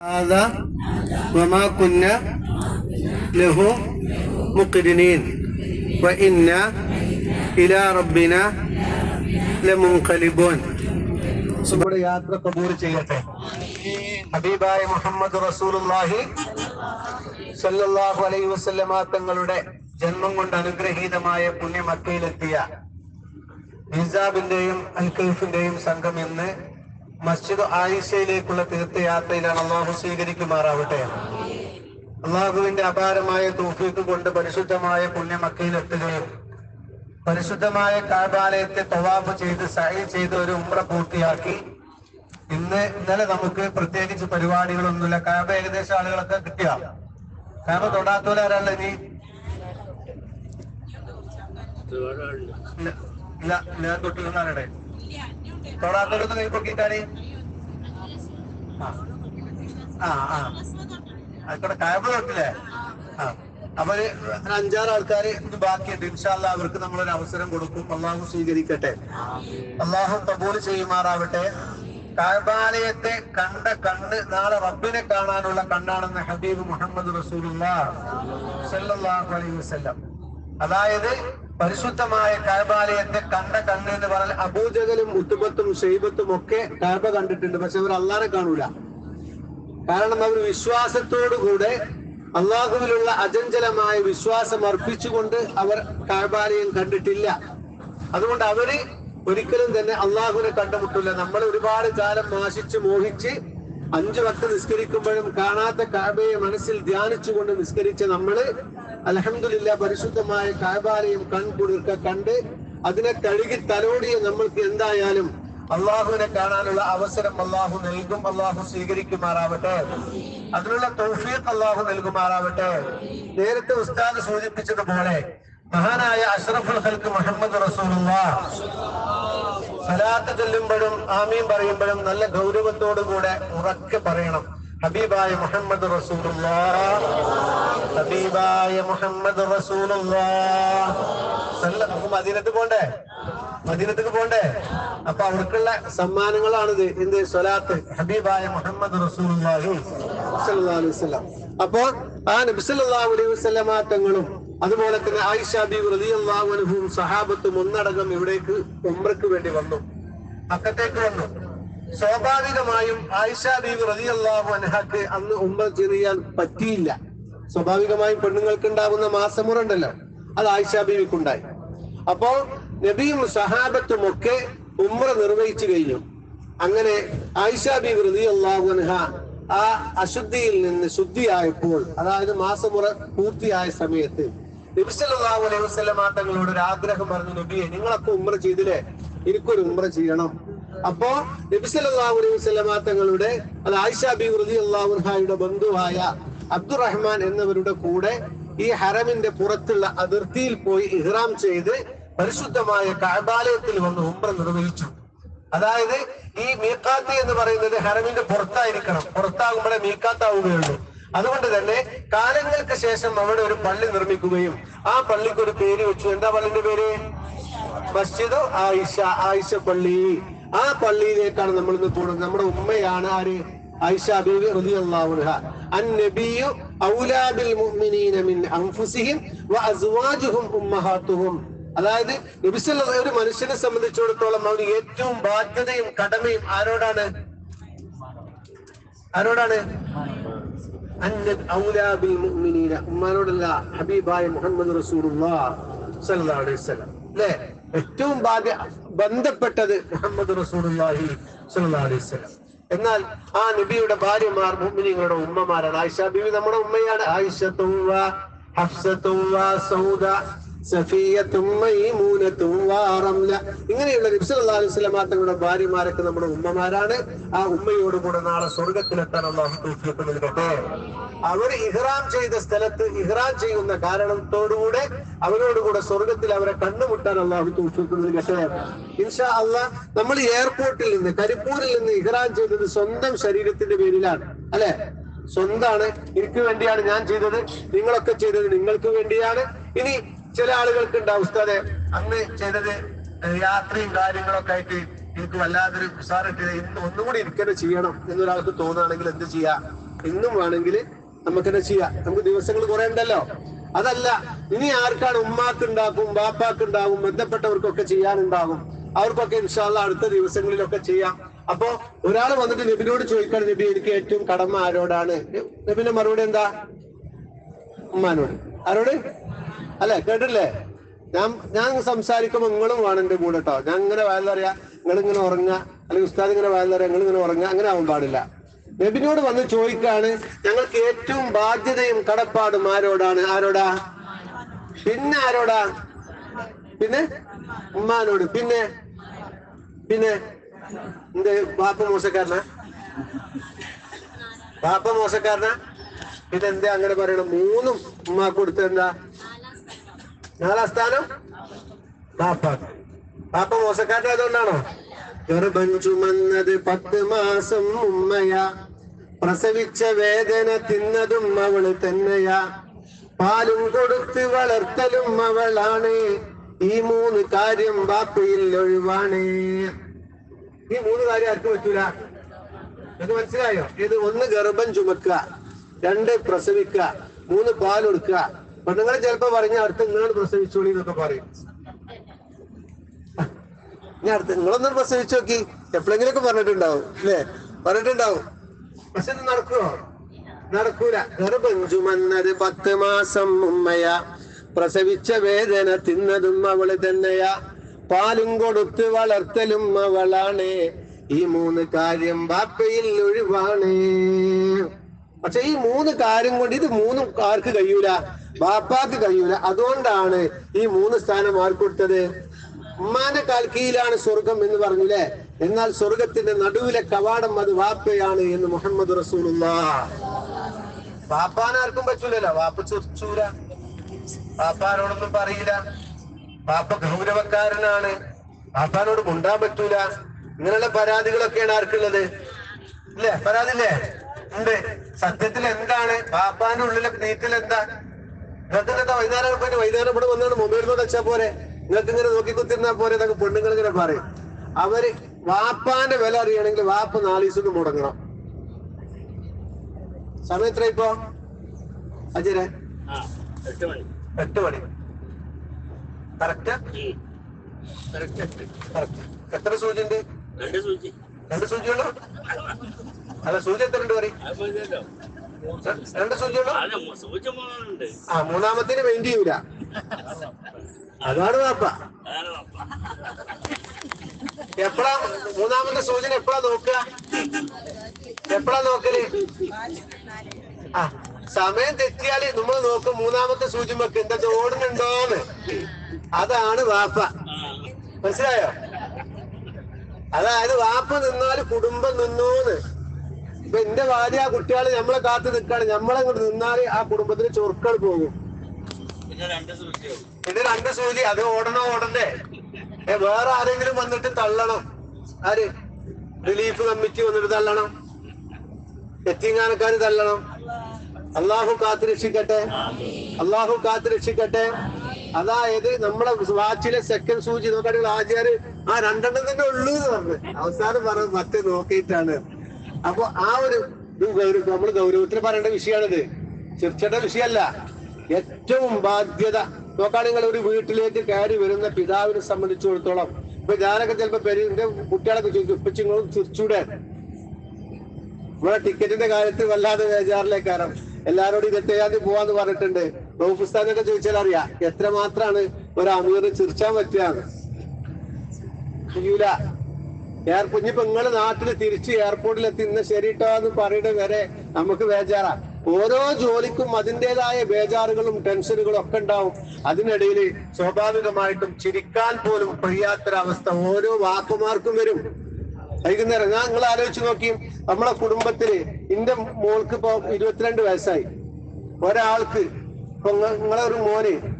هذا وما كنا له مقرنين وإنا إلى ربنا لمنقلبون നമ്മുടെ യാത്ര കബൂർ ചെയ്യട്ടെ ഹബീബായ മുഹമ്മദ് റസൂലുള്ളാഹി സല്ലല്ലാഹു അലൈഹി വസല്ലമ തങ്ങളുടെ ജന്മം കൊണ്ട് അനുഗ്രഹീതമായ പുണ്യ മക്കയിലെത്തിയ നിസാബിന്റെയും അൽക്കൈഫിന്റെയും സംഘം ഇന്ന് മസ്ജിദ് ആയിഷയിലേക്കുള്ള തീർത്ഥയാത്രയിലാണ് അള്ളാഹു സ്വീകരിക്കുമാറാവട്ടെ. അള്ളാഹുവിന്റെ അപാരമായ തൂഫിക്ക് കൊണ്ട് പരിശുദ്ധമായ പുണ്യ എത്തുകയും പരിശുദ്ധമായ കാബാലയത്തെ തവാഫ് ചെയ്ത് സഹി ചെയ്ത് ഒരു ഉമ്ര പൂർത്തിയാക്കി. ഇന്ന് ഇന്നലെ നമുക്ക് പ്രത്യേകിച്ച് പരിപാടികളൊന്നുമില്ല. കാബ ഏകദേശം ആളുകളൊക്കെ കിട്ടിയ. കാബ തൊടാത്തോലാരല്ല ഇനി? ഇല്ല ഞാൻ തൊട്ടിരുന്നാലടെ തൊടാത്തോലൊന്ന് കൈ പൊക്കിട്ടാണ് ആ. ആ ആയിക്കോട്ടെ തൊട്ടില്ലേ ആ. അപ്പൊ ഒരു അഞ്ചാറ് ആൾക്കാര് ഇത് ബാക്കിയുണ്ട്. ഇൻഷാല്ല അവർക്ക് നമ്മളൊരു അവസരം കൊടുക്കും. അള്ളാഹു സ്വീകരിക്കട്ടെ. അള്ളാഹു കബൂൽ ചെയ്യുമാറാവട്ടെ. കാബാലയത്തെ കണ്ട കണ്ണ് നാളെ റബ്ബിനെ കാണാനുള്ള കണ്ണാണെന്ന് ഹബീബ് മുഹമ്മദ് റസൂലുള്ളാഹു അലൈഹി വസല്ലം. അതായത് പരിശുദ്ധമായ കാബാലയത്തെ കണ്ട കണ്ണ് എന്ന് പറഞ്ഞാൽ അബൂജകലും ഉത്തുമത്തും ഷെയ്ബത്തും ഒക്കെ കാബ കണ്ടിട്ടുണ്ട്. പക്ഷെ അവർ അള്ളാറെ കാണൂല. കാരണം അവർ വിശ്വാസത്തോടുകൂടെ അള്ളാഹുവിലുള്ള അജഞ്ചലമായ വിശ്വാസം അർപ്പിച്ചുകൊണ്ട് അവർ കാബാലയം കണ്ടിട്ടില്ല. അതുകൊണ്ട് അവർ ഒരിക്കലും തന്നെ അള്ളാഹുവിനെ കണ്ടുമുട്ടില്ല നമ്മൾ ഒരുപാട് കാലം നാശിച്ച് മോഹിച്ച് അഞ്ചു വക്ത നിസ്കരിക്കുമ്പോഴും കാണാത്ത കാബയെ മനസ്സിൽ ധ്യാനിച്ചുകൊണ്ട് നിസ്കരിച്ച് നമ്മൾ അലഹമില്ല പരിശുദ്ധമായ കായബാലയും കൺകുളിർക്ക കണ്ട് അതിനെ കഴുകി തലോടിയ നമ്മൾക്ക് എന്തായാലും അള്ളാഹുവിനെ കാണാനുള്ള അവസരം അള്ളാഹു നൽകും. അള്ളാഹു സ്വീകരിക്കുമാറാവട്ടെ. അതിനുള്ള തൗഫീഖ് അള്ളാഹു നൽകുമാറാവട്ടെ. നേരത്തെ ഉസ്താദ് സൂചിപ്പിച്ചതുപോലെ മഹാനായ അഷ്റഫുൽ ഹൽക്ക് മുഹമ്മദ് റസൂലുള്ള. സലാത്ത് ചെല്ലുമ്പോഴും ആമീൻ പറയുമ്പോഴും നല്ല ഗൗരവത്തോടു കൂടെ ഉറക്കെ പറയണം. ഹബീബായ മുഹമ്മദ് റസൂലുള്ള ഹബീബായ മുഹമ്മദ് റസൂലുള്ള നമുക്ക് മദീനത്ത് പോണ്ടേ? മദീനത്തേക്ക് പോണ്ടേ? അപ്പൊ അവർക്കുള്ള സമ്മാനങ്ങളാണിത്. എന്ത്? സ്വലാത്ത്. ഹബീബായ മുഹമ്മദ് വസല്ലം. അപ്പൊ ആ നബി സല്ലല്ലാഹു അലൈഹി വസല്ലമ തങ്ങളും അതുപോലെ തന്നെ ആയിഷ ബി റളിയല്ലാഹു അൻഹും സഹാബത്തും ഒന്നടങ്കം ഇവിടേക്ക് ഉമ്രക്ക് വേണ്ടി വന്നു. അക്കത്തേക്ക് വന്നു. സ്വാഭാവികമായും ആയിഷ ബീവി അള്ളാഹു അൻഹക്ക് അന്ന് ഉമ്മ ചെയ്യാൻ പറ്റിയില്ല. സ്വാഭാവികമായും പെണ്ണുങ്ങൾക്ക് ഉണ്ടാകുന്ന മാസമുറ ഉണ്ടല്ലോ അത് ആയിഷ ബീവിക്കുണ്ടായി. അപ്പോ നബിയും സഹാബത്തും ഒക്കെ ഉമ്ര നിർവഹിച്ചു കഴിഞ്ഞു. അങ്ങനെ ആയിഷ ബി അൻഹ ആ അശുദ്ധിയിൽ നിന്ന് ശുദ്ധിയായപ്പോൾ അതായത് മാസമുറ പൂർത്തിയായ സമയത്ത് നബിസല്ലാഹു അലൈഹി വസ്ലമാ തങ്ങളോട് ഒരു ആഗ്രഹം പറഞ്ഞു നബിയെ നിങ്ങളൊക്കെ ഉമ്ര ചെയ്തില്ലേ? എനിക്കൊരു ഉമ്ര ചെയ്യണം. അപ്പോ നബി സല്ലല്ലാഹു അലൈഹി വസല്ലമ തങ്ങളുടെ അത് ആയിഷ ബി റളിയല്ലാഹു അള്ളാഹുഹായുടെ ബന്ധുവായ അബ്ദുറഹ്മാൻ എന്നവരുടെ കൂടെ ഈ ഹറമിന്റെ പുറത്തുള്ള അതിർത്തിയിൽ പോയി ഇഹ്റാം ചെയ്ത് പരിശുദ്ധമായ കാബാലയത്തിൽ വന്ന് ഉംറ നിർവഹിച്ചു. അതായത് ഈ മീക്കാത്ത് എന്ന് പറയുന്നത് ഹറമിന്റെ പുറത്തായിരിക്കണം. പുറത്താകുമ്പോഴേ മീക്കാത്താവുകയുള്ളൂ അതുകൊണ്ട് തന്നെ കാലങ്ങൾക്ക് ശേഷം അവിടെ ഒരു പള്ളി നിർമ്മിക്കുകയും ആ പള്ളിക്ക് ഒരു പേര് വെച്ചു. എന്താ പള്ളിന്റെ പേര്? മസ്ജിദ് ആയിഷ ആയിഷ പള്ളി. ആ പള്ളിയിലേക്കാണ് നമ്മൾ ഇന്ന് പോകുന്നത് നമ്മുടെ ഉമ്മയാണ് ആര്? ഔലാദുൽ മുഅ്മിനീന മിൻ അൻഫുസിഹിം ഉമ്മഹാത്തുഹും. അതായത് ഒരു മനുഷ്യനെ സംബന്ധിച്ചിടത്തോളം അവന് ഏറ്റവും ബാധ്യതയും കടമയും ആരോടാണ്? ആരോടാണ്? ഉമ്മാനോടല്ല ഹബീബായ മുഹമ്മദ് റസൂർ അലൈഹി വസല്ലം. അല്ലേ? ഏറ്റവും ബാധ്യ ബന്ധപ്പെട്ടത് മുഹമ്മദ് അലൈഹി വസല്ലം. എന്നാൽ ആ നബിയുടെ ഭാര്യമാർ മുഅ്മിനീങ്ങളുടെ ഉമ്മമാരാണ്. ആയിഷ ബിബി നമ്മുടെ ഉമ്മയാണ്. ആയിഷ വ ഹഫ്സ വ സൗദ ഇങ്ങനെയുള്ള നബി സല്ലല്ലാഹു അലൈഹി വസല്ലം തങ്ങളുടെ ഭാര്യമാരൊക്കെ നമ്മുടെ ഉമ്മമാരാണ്. ആ ഉമ്മയോട് കൂടെ നാളെ സ്വർഗത്തിലെത്താനുള്ള നൽകട്ടെ. അവർ ഇഹ്റാം ചെയ്ത സ്ഥലത്ത് ഇഹ്റാം ചെയ്യുന്ന കാരണത്തോടുകൂടെ അവരോടുകൂടെ സ്വർഗത്തിൽ അവരെ കണ്ടുമുട്ടാൻ അള്ളാഹു തൗഫീഖ് നൽകട്ടെ. ഇൻഷാ അള്ളാഹ് നമ്മൾ എയർപോർട്ടിൽ നിന്ന് കരിപ്പൂരിൽ നിന്ന് ഇഹ്റാം ചെയ്തത് സ്വന്തം ശരീരത്തിന്റെ പേരിലാണ്. അല്ലെ? സ്വന്താണ്. എനിക്ക് വേണ്ടിയാണ് ഞാൻ ചെയ്തത്. നിങ്ങളൊക്കെ ചെയ്തത് നിങ്ങൾക്ക് വേണ്ടിയാണ്. ഇനി ചില ആളുകൾക്ക് ഉണ്ടാവും ഉസ്താദെ അന്ന് ചെയ്തത് യാത്രയും കാര്യങ്ങളൊക്കെ ആയിട്ട് എനിക്ക് വല്ലാതൊരു ഉസാറിട്ട് ഇന്ന് ഒന്നുകൂടി എനിക്കെന്നെ ചെയ്യണം എന്നൊരാൾക്ക് തോന്നുകയാണെങ്കിൽ എന്ത് ചെയ്യാം? ഇന്നും വേണമെങ്കിൽ നമുക്കെന്നെ ചെയ്യാം? നമുക്ക് ദിവസങ്ങൾ കുറെ ഉണ്ടല്ലോ. അതല്ല ഇനി ആർക്കാണ് ഉമ്മാക്ക് ഉണ്ടാക്കും ഉണ്ടാകും ബന്ധപ്പെട്ടവർക്കൊക്കെ ചെയ്യാനുണ്ടാകും അവർക്കൊക്കെ ഇൻഷാല്ല അടുത്ത ദിവസങ്ങളിലൊക്കെ ചെയ്യാം. അപ്പോ ഒരാൾ വന്നിട്ട് നബിനോട് ചോദിക്കാൻ നബി എനിക്ക് ഏറ്റവും കടമ ആരോടാണ്? നബിന്റെ മറുപടി എന്താ? ഉമ്മാനോട്. ആരോട്? അല്ലെ കേട്ടില്ലേ ഞാൻ ഞാൻ സംസാരിക്കുമ്പോൾ നിങ്ങളും വേണം എന്റെ കൂടെ കേട്ടോ ഞാൻ ഇങ്ങനെ വയലറിയാ നിങ്ങൾ ഇങ്ങനെ ഉറങ്ങുക അല്ലെങ്കിൽ ഉസ്താദ് ഇങ്ങനെ വയലറിയാ നിങ്ങൾ ഇങ്ങനെ ഉറങ്ങുക അങ്ങനെ ആവാൻ പാടില്ല. നബിനോട് വന്ന് ചോദിക്കാണ് ഞങ്ങൾക്ക് ഏറ്റവും ബാധ്യതയും കടപ്പാടും ആരോടാണ്? ആരോടാ? പിന്നെ ആരോടാ? പിന്നെ ഉമ്മാനോട്. പിന്നെ? പിന്നെ? എന്ത് ബാപ്പ മോശക്കാരനാ? ബാപ്പ മോശക്കാരനാ? പിന്നെ എന്താ അങ്ങനെ പറയണം? മൂന്നും ഉമ്മാക്ക് കൊടുത്ത എന്താ? നാലാം സ്ഥാനം? ബാപ്പ ബാപ്പ മോശക്കാരനായതുകൊണ്ടാണോ? ഗർഭം ചുമന്നത് പത്ത് മാസം ഉമ്മയാ പ്രസവിച്ച വേദന തിന്നതും അവൾ തന്നെയാ. പാലും കൊടുത്ത് വളർത്തലും അവളാണ്. ഈ മൂന്ന് കാര്യം ബാപ്പയിൽ ഒഴിവാണ്. ഈ മൂന്ന് കാര്യം ആർക്കും പറ്റൂല. ഇത് മനസ്സിലായോ? ഇത് ഒന്ന് ഗർഭം ചുമക്കുക രണ്ട് പ്രസവിക്കുക മൂന്ന് പാൽ കൊടുക്കുക. പെണ്ണുങ്ങൾ ചിലപ്പോ പറഞ്ഞ അടുത്ത് നിങ്ങളാണ് പ്രസവിച്ചോളി എന്നൊക്കെ പറയും. ഞാൻ അടുത്ത് നിങ്ങളൊന്നും പ്രസവിച്ചു നോക്കി. എപ്പോഴെങ്കിലൊക്കെ പറഞ്ഞിട്ടുണ്ടാവും അല്ലേ? പറഞ്ഞിട്ടുണ്ടാവും. പക്ഷെ ഇത് നടക്കുമോ നടക്കൂല. ഗർഭം ചുമന്നത് പത്ത് മാസം ഉമ്മയ പ്രസവിച്ച വേദന തിന്നതും അവൾ തന്നെയാ. പാലും കൊടുത്ത് വളർത്തലും അവളാണ്. ഈ മൂന്ന് കാര്യം ബാപ്പയിൽ ഒഴിവാണ്. പക്ഷെ ഈ മൂന്ന് കാര്യം കൊണ്ട് ഇത് മൂന്നും ആർക്ക് കഴിയൂല? ബാപ്പാക്ക് കഴിയൂല. അതുകൊണ്ടാണ് ഈ മൂന്ന് സ്ഥാനം ആർക്ക് കൊടുത്തത് ഉമ്മാന്റെ കാൽക്കീയിലാണ് സ്വർഗം എന്ന് പറഞ്ഞില്ലേ? എന്നാൽ സ്വർഗത്തിന്റെ നടുവിലെ കവാടം അത് വാപ്പയാണ് എന്ന് മുഹമ്മദ് റസൂലുള്ള. വാപ്പാനാർക്കും പറ്റൂലല്ലോ. വാപ്പ ചൊറിച്ചൂല. വാപ്പാനോടൊന്നും പറയില്ല. വാപ്പ ഗൗരവക്കാരനാണ്. വാപ്പാനോട് മുണ്ടാൻ പറ്റൂല. ഇങ്ങനെയുള്ള പരാതികളൊക്കെയാണ് ആർക്കുള്ളത്? ഇല്ലേ? പരാതില്ലേ ഉണ്ട്. സത്യത്തിൽ എന്താണ്? വാപ്പാന്റെ ഉള്ളിലെ നീറ്റിൽ എന്താ? നിങ്ങൾക്ക് എന്താ വൈകുന്നേരം പോയിട്ട് വൈകുന്നേരം ഇവിടെ വന്നാണ് മൊബൈൽ വെച്ചാ പോരെ? നിങ്ങൾക്ക് ഇങ്ങനെ നോക്കി കുത്തിരുന്നാ പോരെ എന്നൊക്കെ പെണ്ണുങ്ങൾ ഇങ്ങനെ പറയും. അവർ വാപ്പാന്റെ വില അറിയണമെങ്കിൽ വാപ്പ നാല് മുടങ്ങണം. സമയം എത്ര ഇപ്പോ? അജരെ എട്ട് മണി. കറക്റ്റ്? എത്ര സൂചി ഉണ്ട്? രണ്ട് സൂചി. രണ്ട് സൂചി അല്ല സൂചി എത്ര ഉണ്ട് പറയും? രണ്ട് സൂചി മു- ആ മൂന്നാമത്തിന് മെയിൻ ചെയ്യൂല. അതാണ് വാപ്പ. എപ്പോഴാ മൂന്നാമത്തെ സൂചന എപ്പോഴാ നോക്കുക? എപ്പോഴാ നോക്കൽ? ആ സമയം തെറ്റിയാൽ നമ്മൾ നോക്കും മൂന്നാമത്തെ സൂചന വെക്ക് എന്താ ഓടുന്നുണ്ടോന്ന്. അതാണ് വാപ്പ. മനസ്സിലായോ? അതായത് വാപ്പ നിന്നാൽ കുടുംബം നിന്നോന്ന്. ഇപ്പൊ എന്റെ ഭാര്യ ആ കുട്ടികൾ നമ്മളെ കാത്ത് നിൽക്കാണ് ഞമ്മളെ കൊണ്ട് നിന്നാൽ ആ കുടുംബത്തിന് ചൊറുക്കൾ പോകും. ഇത് രണ്ട് സൂചി. അത് ഓടണോ ഓടണ്ടേ? വേറെ ആരെങ്കിലും വന്നിട്ട് തള്ളണം. ആര്? റിലീഫ് കമ്മിറ്റി വന്നിട്ട് തള്ളണം. എത്തിങ്ങാനക്കാര് തള്ളണം. അള്ളാഹു കാത്തു രക്ഷിക്കട്ടെ അള്ളാഹു കാത്തു രക്ഷിക്കട്ടെ അതായത് നമ്മളെ വാച്ചിലെ സെക്കൻഡ് സൂചി നോക്കാണെങ്കിൽ ആചാര് ആ രണ്ടെണ്ണം തന്നെ ഉള്ളൂ എന്ന് പറഞ്ഞു. അവസാനം പറഞ്ഞു മറ്റേ നോക്കിയിട്ടാണ്. അപ്പൊ ആ ഒരു ഗൗരവ നമ്മൾ ഗൗരവത്തിൽ പറയേണ്ട വിഷയമാണിത്. ചർച്ചയുടെ വിഷയമല്ല. ഏറ്റവും ബാധ്യത നോക്കുകയാണെങ്കിൽ ഒരു വീട്ടിലേക്ക് കയറി വരുന്ന പിതാവിനെ സംബന്ധിച്ചിടത്തോളം. ഇപ്പൊ ഞാനൊക്കെ ചിലപ്പോ പെരി കുട്ടികളൊക്കെ ചോദിക്കും ഇപ്പൊ തിരിച്ചൂടെ ഇവിടെ ടിക്കറ്റിന്റെ കാര്യത്തിൽ വല്ലാതെ ബേജാറിലേക്കാരം എല്ലാരോടും ഇരുപത്തേഴാം തീയതി പോവാന്ന് പറഞ്ഞിട്ടുണ്ട്. റോഫുസ്ഥാനൊക്കെ ചോദിച്ചാൽ അറിയാം എത്ര മാത്രാണ് ഒരു അമീർ ചിരിച്ചാൻ പറ്റുകയാണ് ചെയ്യൂല എയർപോർട്ട് ഇനിയിപ്പോ നിങ്ങൾ നാട്ടിൽ തിരിച്ച് എയർപോർട്ടിൽ എത്തി ഇന്ന് ശരി കേട്ടോ എന്ന് പറയുന്നത് വരെ നമുക്ക് ബേജാറാ. ഓരോ ജോലിക്കും അതിന്റെതായ ബേജാറുകളും ടെൻഷനുകളും ഒക്കെ ഉണ്ടാവും. അതിനിടയിൽ സ്വാഭാവികമായിട്ടും ചിരിക്കാൻ പോലും കഴിയാത്തൊരവസ്ഥ ഓരോ വാക്കുമാർക്കും വരും. വൈകുന്നേരം ഞാൻ നിങ്ങൾ ആലോചിച്ച് നോക്കി നമ്മളെ കുടുംബത്തിൽ എന്റെ മോൾക്ക് ഇപ്പൊ ഇരുപത്തിരണ്ട് വയസ്സായി. ഒരാൾക്ക് ഇപ്പൊ നിങ്ങ- നിങ്ങളെ ഒരു മോന്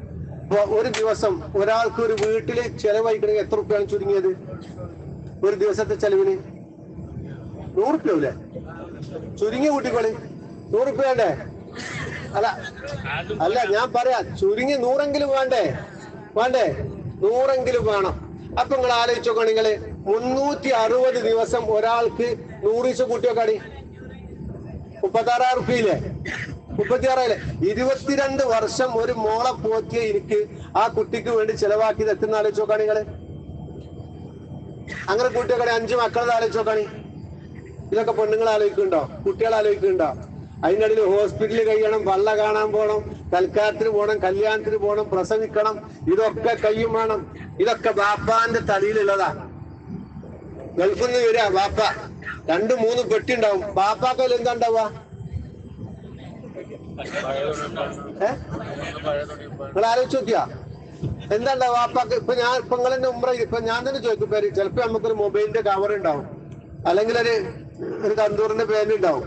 ഒരു ദിവസം ഒരാൾക്ക് ഒരു വീട്ടിൽ ചെലവഴിക്കണമെങ്കിൽ എത്ര റുപ്യാണ് ചുരുങ്ങിയത്? ഒരു ദിവസത്തെ ചെലവിന്? നൂറുപ്യല്ലേ ചുരുങ്ങിയ കൂട്ടിക്കോളി. നൂറ് റുപ്യ വേണ്ടേ? അല്ല അല്ല ഞാൻ പറയാ. ചുരുങ്ങി നൂറെങ്കിലും വേണ്ടേ? വേണ്ടേ? നൂറെങ്കിലും വേണം. അപ്പൊ നിങ്ങൾ ആലോചിച്ചോക്കാണ് നിങ്ങൾ. മുന്നൂറ്റി അറുപത് ദിവസം ഒരാൾക്ക് നൂറ് ദിവസം കൂട്ടി വെക്കാടി മുപ്പത്താറായിരം റുപ്യയില്ലേ? മുപ്പത്തിയാറായില്ലേ? ഇരുപത്തിരണ്ട് വർഷം ഒരു മോളെ പോറ്റിയ എനിക്ക് ആ കുട്ടിക്ക് വേണ്ടി ചെലവാക്കിയത് എത്തുന്ന ആലോചിച്ച് നോക്കാണ് നിങ്ങൾ. അങ്ങനെ കൂട്ടിയൊക്കെ അഞ്ചു മക്കളെ ആലോചിച്ച് നോക്കാണ് ഇതൊക്കെ പെണ്ണുങ്ങൾ ആലോചിക്കുന്നുണ്ടോ? കുട്ടികൾ ആലോചിക്കുന്നുണ്ടോ? അതിന്റെ ഇടയിൽ ഹോസ്പിറ്റലിൽ കഴിയണം വള്ള കാണാൻ പോകണം തൽക്കാലത്തിന് പോകണം കല്യാണത്തിന് പോകണം പ്രസവിക്കണം ഇതൊക്കെ കയ്യും വേണം. ഇതൊക്കെ ബാപ്പാന്റെ തലയിലുള്ളതാ. ഗൾഫിൽ നിന്ന് വരിക ബാപ്പ. രണ്ട് മൂന്ന് പെട്ടി ഉണ്ടാവും ബാപ്പാക്കയിൽ എന്താ ഉണ്ടാവുക നിങ്ങൾ ആലോചിച്ച് നോക്കിയാ. എന്താ ഉണ്ടാവുക ബാപ്പാക്ക് ഇപ്പൊ ഞാൻ ഇപ്പൊ നിങ്ങൾ ഉമ്ര ഇപ്പൊ ഞാൻ തന്നെ ചോദിക്കും പേര് ചിലപ്പോ നമുക്കൊരു മൊബൈലിന്റെ കവർ ഉണ്ടാവും. അല്ലെങ്കിൽ ഒരു ഒരു തന്തൂറിന്റെ പേര് ഉണ്ടാവും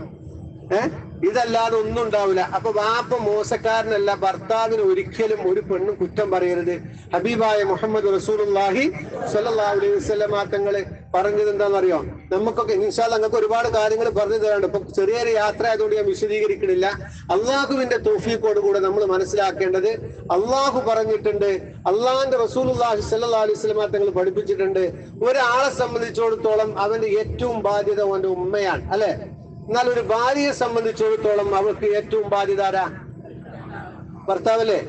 ഏഹ് ഇതല്ലാതെ ഒന്നും ഉണ്ടാവില്ല. അപ്പൊ വാപ്പ മോശക്കാരനല്ല ഭർത്താവിന് ഒരിക്കലും ഒരു പെണ്ണും കുറ്റം പറയരുത്. ഹബീബായ മുഹമ്മദ് റസൂലുള്ളാഹി സ്വല്ലല്ലാഹു അലൈഹി വസല്ലമ തങ്ങൾ പറഞ്ഞത് എന്താണെന്നറിയോ? നമുക്കൊക്കെ ഇൻഷാ നിങ്ങൾക്ക് ഒരുപാട് കാര്യങ്ങൾ പറഞ്ഞു തരാണ്ട് ഇപ്പൊ ചെറിയൊരു യാത്ര ആയതുകൊണ്ട് ഞാൻ വിശദീകരിക്കണില്ല. അള്ളാഹുവിന്റെ തോഫീക്കോട് കൂടെ നമ്മൾ മനസ്സിലാക്കേണ്ടത് അള്ളാഹു പറഞ്ഞിട്ടുണ്ട്. അള്ളാഹിന്റെ റസൂലുള്ളാഹി സ്വല്ലല്ലാഹു അലൈഹി വസല്ലമ തങ്ങൾ പഠിപ്പിച്ചിട്ടുണ്ട്. ഒരാളെ സംബന്ധിച്ചിടത്തോളം അവന്റെ ഏറ്റവും ബാധ്യത അവന്റെ ഉമ്മയാണ്. അല്ലെ? എന്നാൽ ഒരു ഭാര്യയെ സംബന്ധിച്ചിടത്തോളം അവൾക്ക് ഏറ്റവും ബാധ്യതാരാ ഭർത്താവല്ലേ?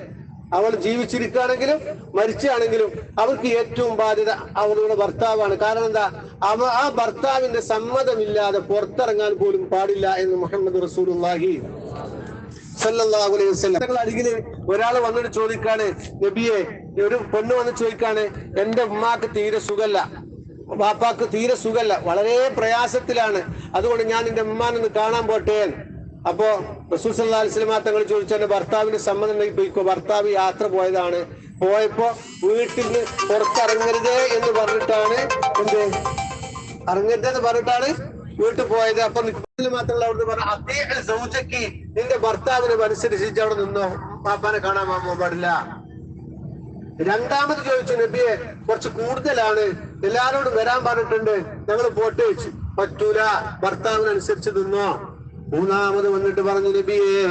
അവൾ ജീവിച്ചിരിക്കുകയാണെങ്കിലും മരിച്ചാണെങ്കിലും അവൾക്ക് ഏറ്റവും ബാധ്യത അവളുടെ ഭർത്താവാണ്. കാരണം എന്താ? അവ ആ ഭർത്താവിന്റെ സമ്മതമില്ലാതെ പുറത്തിറങ്ങാൻ പോലും പാടില്ല എന്ന് മുഹമ്മദ് റസൂലുള്ളാഹി സല്ലല്ലാഹു അലൈഹി വസല്ലം. ഒരാൾ വന്നിട്ട് ചോദിക്കാണ് നബിയെ ഒരു പൊണ്ണ് വന്ന് ചോദിക്കാണ് എന്റെ ഉമ്മാക്ക് തീരെ സുഖല്ല. ബാപ്പാക്ക് തീരെ സുഖല്ല. വളരെ പ്രയാസത്തിലാണ്. അതുകൊണ്ട് ഞാൻ എന്റെ ഉമ്മാനൊന്ന് കാണാൻ പോട്ടെ. അപ്പോ റസൂൽ അലൈഹി തങ്ങൾ ചോദിച്ചു എന്റെ ഭർത്താവിന്റെ സമ്മതം ഉണ്ടെങ്കിൽ പോയിക്കോ. ഭർത്താവ് യാത്ര പോയതാണ്. പോയപ്പോ വീട്ടിൽ നിന്ന് പുറത്തിറങ്ങരുതേ എന്ന് പറഞ്ഞിട്ടാണ് എന്ത്? ഇറങ്ങരുത് എന്ന് പറഞ്ഞിട്ടാണ് വീട്ടിൽ പോയത്. അപ്പൊ നിൽക്കുന്നതിൽ മാത്രമല്ല അവിടുന്ന് പറഞ്ഞ അദ്ദേഹം സൗജക്ക് നിന്റെ ഭർത്താവിനെ അനുസരിച്ച് അവിടെ നിന്നോ? പാപ്പാനെ കാണാൻ പാടില്ല. രണ്ടാമത് ചോദിച്ചു നബിയെ കുറച്ച് കൂടുതലാണ്. എല്ലാരോടും വരാൻ പറഞ്ഞിട്ടുണ്ട്. ഞങ്ങൾ പോട്ട് വെച്ചു പറ്റൂല. ഭർത്താവിനനുസരിച്ച് നിന്നോ. മൂന്നാമത് വന്നിട്ട് പറഞ്ഞു നബിയെ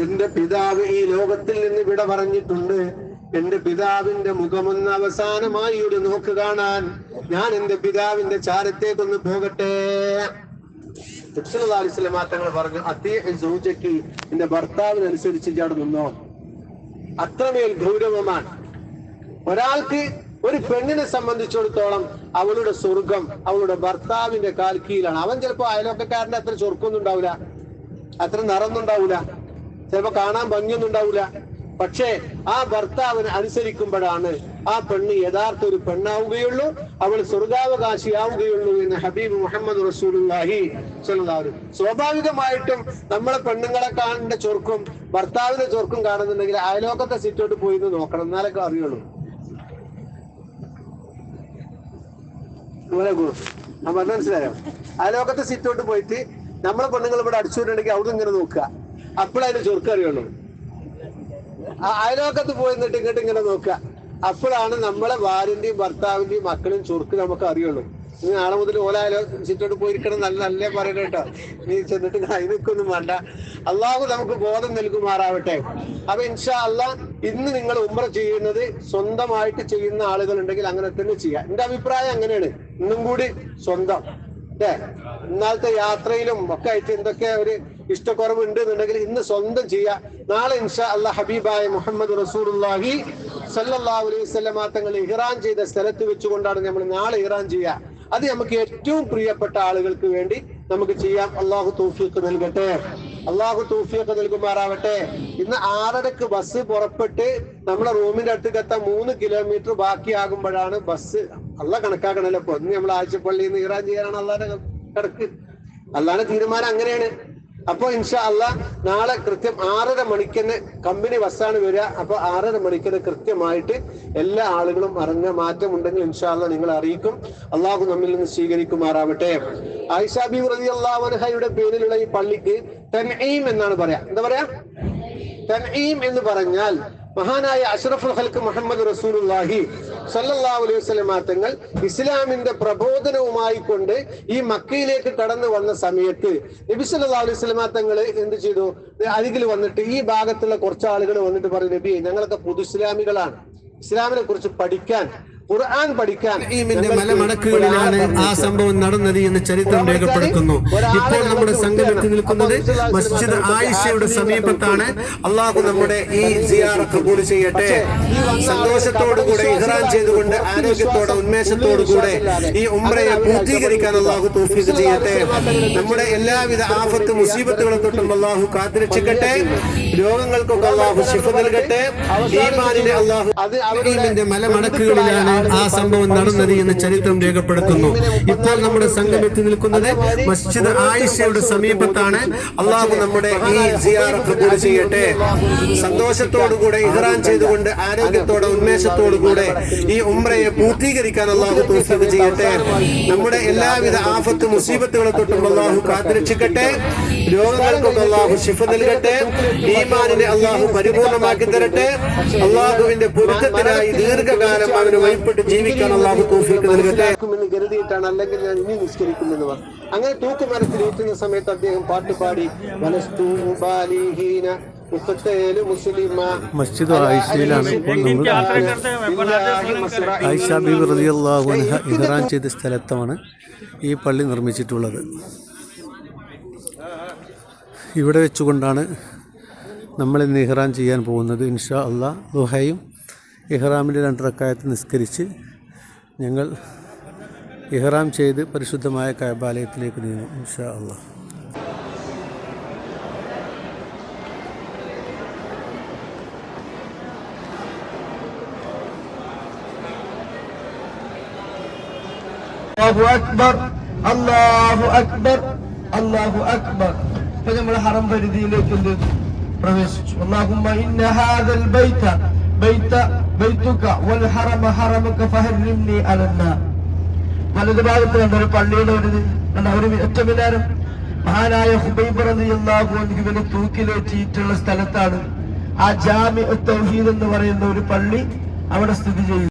എന്റെ പിതാവ് ഈ ലോകത്തിൽ നിന്ന് വിട പറഞ്ഞിട്ടുണ്ട്. എന്റെ പിതാവിന്റെ മുഖമൊന്ന് അവസാനമായി ഒരു നോക്ക് കാണാൻ. ഞാൻ എന്റെ പിതാവിന്റെ ചാരത്തേക്കൊന്ന് പോകട്ടെ. മാറ്റങ്ങൾ പറഞ്ഞു അദ്ദേഹം സൂചയ്ക്ക് എന്റെ ഭർത്താവിനനുസരിച്ച് അവിടെ നിന്നോ. അത്രമേൽ ഗൗരവമാണ്. ഒരാൾക്ക് ഒരു പെണ്ണിനെ സംബന്ധിച്ചിടത്തോളം അവളുടെ സ്വർഗം അവളുടെ ഭർത്താവിന്റെ കാൽ കീഴിലാണ് അവൻ ചിലപ്പോ അയലോക്കക്കാരന്റെ അത്ര ചൊറുക്കൊന്നും ഉണ്ടാവില്ല അത്ര നിറമൊന്നും ഉണ്ടാവില്ല ചിലപ്പോ കാണാൻ ഭംഗിയൊന്നും പക്ഷേ ആ ഭർത്താവിന് അനുസരിക്കുമ്പോഴാണ് ആ പെണ്ണ് യഥാർത്ഥ ഒരു പെണ്ണാവുകയുള്ളൂ അവൾ സ്വർഗാവകാശിയാവുകയുള്ളൂ എന്ന് ഹബീബ് മുഹമ്മദ് റസൂലുല്ലാഹി സ്വല്ലല്ലാഹു സ്വാഭാവികമായിട്ടും നമ്മളെ പെണ്ണുങ്ങളെ കാണേണ്ട ചൊർക്കും ഭർത്താവിന്റെ ചൊർക്കും കാണുന്നുണ്ടെങ്കിൽ അയലോക്കത്തെ സിറ്റോട്ട് പോയി നോക്കണം. എന്നാലൊക്കെ അറിയുള്ളൂ. ഇവരെ ഗുണം ആ പറഞ്ഞ മനസ്സിലായോ? ആ ലോകത്തെ സിറ്റോട്ട് പോയിട്ട് നമ്മളെ പെണ്ണുങ്ങൾ ഇവിടെ അടിച്ചുകൊണ്ടുണ്ടെങ്കിൽ അവിടെ ഇങ്ങനെ നോക്കുക. അപ്പോഴതിന് ആ അയലോക്കത്ത് പോയി നിന്നിട്ട് ഇങ്ങോട്ട് ഇങ്ങനെ നോക്കുക. അപ്പോഴാണ് നമ്മളെ ഭാര്യന്റെയും ഭർത്താവിന്റെയും മക്കളും ചുർക്ക് നമുക്ക് അറിയുള്ളൂ. നീ നാളെ മുതൽ ഓലായാലോ ചുറ്റോട്ട് പോയിരിക്കണം നല്ല നല്ല പറയണ കേട്ടോ. നീ ചെന്നിട്ട് അതിനൊക്കൊന്നും വേണ്ട. അള്ളാഹു നമുക്ക് ബോധം നൽകുമാറാവട്ടെ. അപ്പൊ ഇൻഷാ അള്ളാ ഇന്ന് നിങ്ങൾ ഉമ്ര ചെയ്യുന്നത് സ്വന്തമായിട്ട് ചെയ്യുന്ന ആളുകൾ ഉണ്ടെങ്കിൽ അങ്ങനെ തന്നെ ചെയ്യാം. എന്റെ അഭിപ്രായം അങ്ങനെയാണ്. ഇന്നും കൂടി സ്വന്തം. അല്ലേ? ഇന്നാളത്തെ യാത്രയിലും ഒക്കെ ആയിട്ട് എന്തൊക്കെ ഒരു ഇഷ്ടക്കുറവ് ഉണ്ട് എന്നുണ്ടെങ്കിൽ ഇന്ന് സ്വന്തം ചെയ്യാ. നാളെ ഇൻഷാ അല്ലാ ഹബീബായ മുഹമ്മദ് റസൂലുള്ളാഹി സല്ലാ അലൈഹി തങ്ങൾ ഇഹ്റാൻ ചെയ്ത സ്ഥലത്ത് വെച്ചുകൊണ്ടാണ് നമ്മൾ നാളെ ഇഹ്റാൻ ചെയ്യുക. അത് നമുക്ക് ഏറ്റവും പ്രിയപ്പെട്ട ആളുകൾക്ക് വേണ്ടി നമുക്ക് ചെയ്യാം. അള്ളാഹു തൗഫീഖ് നൽകട്ടെ. അള്ളാഹു തൗഫീഖ് നൽകുമാറാവട്ടെ. ഇന്ന് ആറരക്ക് ബസ് പുറപ്പെട്ട് നമ്മളെ റൂമിന്റെ അടുത്തേക്ക് എത്താൻ മൂന്ന് കിലോമീറ്റർ ബാക്കിയാകുമ്പോഴാണ് ബസ് അല്ല കണക്കാക്കണല്ലോ. ഇപ്പൊ ഒന്ന് നമ്മൾ ആഴ്ചപ്പള്ളിയിൽ നിന്ന് ഇറാൻ ചെയ്യാനാണ് അള്ളാന്റെ കിടക്ക് അള്ളാന്റെ തീരുമാനം അങ്ങനെയാണ്. അപ്പൊ ഇൻഷാ അല്ല നാളെ കൃത്യം ആറര മണിക്കന്നെ കമ്പനി ബസ്സാണ് വരിക. അപ്പൊ ആറര മണിക്കന്നെ കൃത്യമായിട്ട് എല്ലാ ആളുകളും അറിഞ്ഞ മാറ്റമുണ്ടെങ്കിൽ ഇൻഷാ അല്ല നിങ്ങൾ അറിയിക്കും. അള്ളാഹു നമ്മിൽ നിന്ന് സ്വീകരിക്കുമാറാവട്ടെ. ആയിഷാബി റതി അള്ളാഹുഹയുടെ പേരിലുള്ള ഈ പള്ളിക്ക് തൻഈം എന്നാണ് പറയാ. എന്താ പറയാ? തൻഈം എന്ന് പറഞ്ഞാൽ മഹാനായ അഷ്റഫുൽ ഹൽക്ക് മുഹമ്മദ് റസൂലുള്ളാഹി സല്ലല്ലാഹു അലൈഹി തങ്ങൾ ഇസ്ലാമിന്റെ പ്രബോധനവുമായി കൊണ്ട് ഈ മക്കയിലേക്ക് കടന്നു വന്ന സമയത്ത് നബി സല്ലല്ലാഹു അലൈഹി വസല്ലമ തങ്ങൾ എന്ത് ചെയ്തു? അരികിൽ വന്നിട്ട് ഈ ഭാഗത്തുള്ള കുറച്ച് ആളുകൾ വന്നിട്ട് പറഞ്ഞു നബി ഞങ്ങളൊക്കെ പൊതു ഇസ്ലാമികളാണ്. ഇസ്ലാമിനെ കുറിച്ച് പഠിക്കാൻ ഖുർആൻ പഠിക്കാൻ ഈമിന്റെ മലമടക്കുകളിലാണ് ആ സംഭവം നടന്നത് എന്ന് ചരിത്രം രേഖപ്പെടുത്തുന്നു. ഇപ്പോൾ നമ്മുടെ സംഘം എത്തി നിൽക്കുന്നത് മസ്ജിദ് ആയിഷയുടെ സമീപത്താണ്. അള്ളാഹു നമ്മുടെ ഈ സിയാറ കബൂൽ ചെയ്യട്ടെ. സന്തോഷത്തോടുകൂടെ ഇഹ്റാൻ ചെയ്തുകൊണ്ട് ആരോഗ്യത്തോടെ ഉന്മേഷത്തോടുകൂടെ ഈ ഉംറയെ പൂർത്തീകരിക്കാൻ അള്ളാഹു തോഫീക്ക് ചെയ്യട്ടെ. നമ്മുടെ എല്ലാവിധ ആഫത്ത് മുസീബത്തുകളെ തൊട്ടും അള്ളാഹു കാത്തുരക്ഷിക്കട്ടെ. രോഗങ്ങൾക്കൊക്കെ അള്ളാഹു ശിഫ നൽകട്ടെ. ഈമാനിനെ അള്ളാഹു അത് മലമടക്കുകളിലാണ് ആ സംഭവം നടന്നത് എന്ന് ചരിത്രം രേഖപ്പെടുത്തുന്നു. ഇപ്പോൾ നമ്മുടെ സംഘം എത്തി നിൽക്കുന്നത് മസ്ജിദ് ആയിഷയുടെ സമീപത്താണ്. അള്ളാഹു നമ്മുടെ ഈ സിയാറ കബൂൽ ചെയ്യട്ടെ. സന്തോഷത്തോടുകൂടെ ഇഹ്റാൻ ചെയ്തുകൊണ്ട് ആരോഗ്യത്തോടെ ഉന്മേഷത്തോടുകൂടെ ഈ ഉമ്രയെ പൂർത്തീകരിക്കാൻ അള്ളാഹു തോഫീക്ക് ചെയ്യട്ടെ. നമ്മുടെ എല്ലാവിധ ആഫത്ത് മുസീബത്തുകളെ തൊട്ടും അള്ളാഹു കാത്തുരക്ഷിക്കട്ടെ. രോഗങ്ങൾക്കൊക്കെ അള്ളാഹു ശിഫ നൽകട്ടെ. ഈമാനിനെ അള്ളാഹു പരിപൂർണമാക്കി തരട്ടെ. അള്ളാഹുവിന്റെ പൊരുത്തത്തിനായി ദീർഘകാലം അവന് വഴിപ്പെട്ട് ജീവിക്കാൻ അള്ളാഹു തോഫീക്ക് നൽകട്ടെ. എന്ന് കരുതിയിട്ടാണ് അല്ലെങ്കിൽ ഞാൻ ഇനി നിസ്കരിക്കുമെന്ന് പറഞ്ഞു അങ്ങനെ തൂക്കുമരത്തിൽ ഏറ്റുന്ന സമയത്ത് അദ്ദേഹം പാട്ടുപാടി വലസ്തു ബാലിഹീന മുപ്പത്തേഴ് മുസ്ലിമ മസ്ജിദ് ആയിഷയിലാണ് ഇപ്പോൾ നമ്മൾ ആയിഷ ബി റളിയല്ലാഹു അൻഹ ചെയ്ത സ്ഥലത്താണ് ഈ പള്ളി നിർമ്മിച്ചിട്ടുള്ളത്. ഇവിടെ വെച്ചുകൊണ്ടാണ് നമ്മൾ ഇന്ന് ഇഹ്റാൻ ചെയ്യാൻ പോകുന്നത്. ഇൻഷാ അള്ളാഹ് ദുഹയും ഇഹ്റാമിന്റെ രണ്ട് റക്കായത്ത് നിസ്കരിച്ച് ഞങ്ങൾ ഇഹ്റാം ചെയ്ത് പരിശുദ്ധമായ കൈബാലയത്തിലേക്ക് നീങ്ങും ഇൻഷാ അള്ളാഹ് അള്ളാഹു അക്ബർ അള്ളാഹു അക്ബർ അള്ളാഹു അക്ബർ ഇപ്പൊ ഹറം പരിധിയിലേക്ക് പ്രവേശിച്ചു. അല്ലാഹുമ്മ ഇന്ന ഹാദൽ ബൈത ബൈത ബൈതുക വൽ ഹറമ ഹറമുക ഫഹരിംനി അലന്ന. വലത് ഭാഗത്ത് കണ്ട ഒരു പള്ളിയുടെ ഒരു കണ്ട ഒരു ഒറ്റമിനാരം മഹാനായ ഹുബൈബ് റളിയല്ലാഹു അൻഹു ഇവനെ തൂക്കിലേറ്റിയിട്ടുള്ള സ്ഥലത്താണ് ആ ജാമി തൗഹീദ് എന്ന് പറയുന്ന ഒരു പള്ളി അവിടെ സ്ഥിതി ചെയ്യുന്നത്